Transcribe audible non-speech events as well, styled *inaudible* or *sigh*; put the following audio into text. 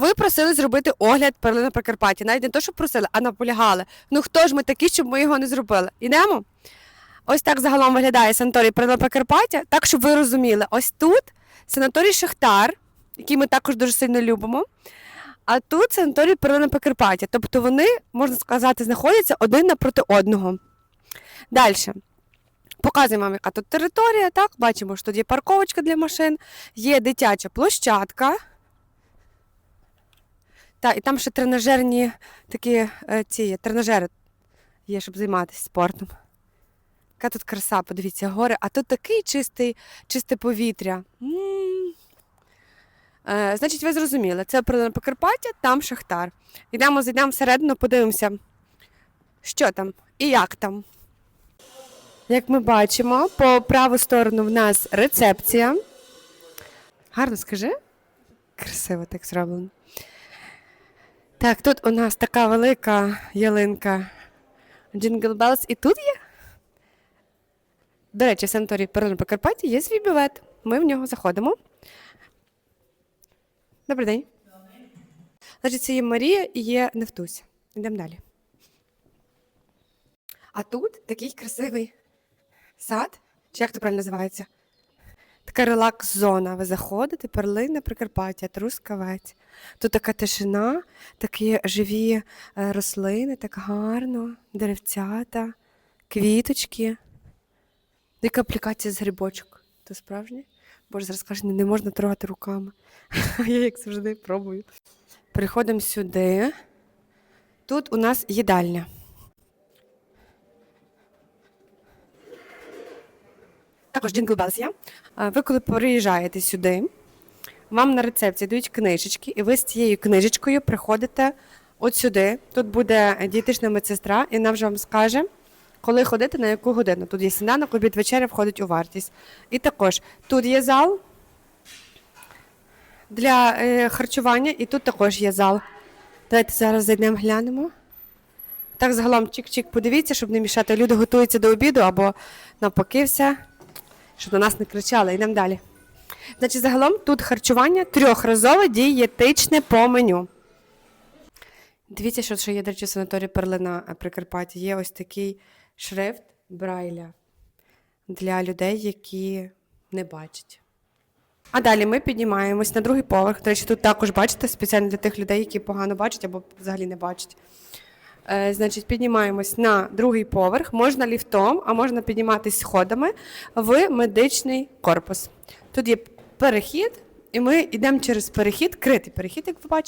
Ви просили зробити огляд перлини Прикарпаття. Навіть не то, що просили, а наполягали. Ну хто ж ми такі, щоб ми його не зробили? Ідемо? Ось так загалом виглядає санаторій Перлина Прикарпаття. Так, щоб ви розуміли, ось тут санаторій Шахтар, який ми також дуже сильно любимо. А тут санаторій Перлина Прикарпаття. Тобто вони, можна сказати, знаходяться один напроти одного. Далі. Показуємо вам, яка тут територія. Так, бачимо, що тут є парковочка для машин, є дитяча площадка. Так, і там ще тренажерні такі е, ці є, тренажери є, щоб займатися спортом. Яка тут краса, подивіться, гори, а тут такий чистий, чисте повітря. М. Е, значить, ви зрозуміли, це Прилина Покарпаття, там Шахтар. Йдемо, зайдемо всередину, подивимося, що там і як там. Як ми бачимо, по праву сторону в нас рецепція. Гарно скажи. Красиво так зроблено. Так, тут у нас така велика ялинка Jingle Bells. І тут є. До речі, в санаторії Перлина Прикарпаття є свій бювет. Ми в нього заходимо. Добрий день. Значить, це є Марія і є Нефтуся. Йдемо далі. А тут такий красивий сад, чи як то правильно називається? Така релакс-зона. Ви заходите, перлина Прикарпаття, Трускавець. Тут така тишина, такі живі е, рослини, так гарно, деревцята, квіточки. Яка аплікація з грибочок? То справжнє? Боже, зараз каже, не можна трогати руками. *laughs* Я, як завжди, пробую. Приходимо сюди. Тут у нас їдальня. Також Jingle Bells є. Ви коли приїжджаєте сюди, вам на рецепції дають книжечки, і ви з цією книжечкою приходите от сюди. Тут буде дієтична медсестра, і вона вже вам скаже, коли ходити, на яку годину. Тут є сніданок, обід вечеря входить у вартість. І також тут є зал для е, харчування, і тут також є зал. Давайте зараз зайдемо, глянемо. Так, загалом чик-чик, подивіться, щоб не мішати. Люди готуються до обіду або навпаки все, щоб на нас не кричали. Йдемо далі. Значить, загалом тут харчування трьохразове дієтичне по меню. Дивіться, що ще є, до речі, в санаторії Перлина е, Прикарпаття. Є ось такий шрифт Брайля для людей, які не бачать. А далі ми піднімаємось на другий поверх. До речі, тут також бачите, спеціально для тих людей, які погано бачать або взагалі не бачать. Е, значить, піднімаємось на другий поверх. Можна ліфтом, а можна підніматись сходами в медичний корпус. Тут є перехід, і ми йдемо через перехід, критий перехід, як ви бачите.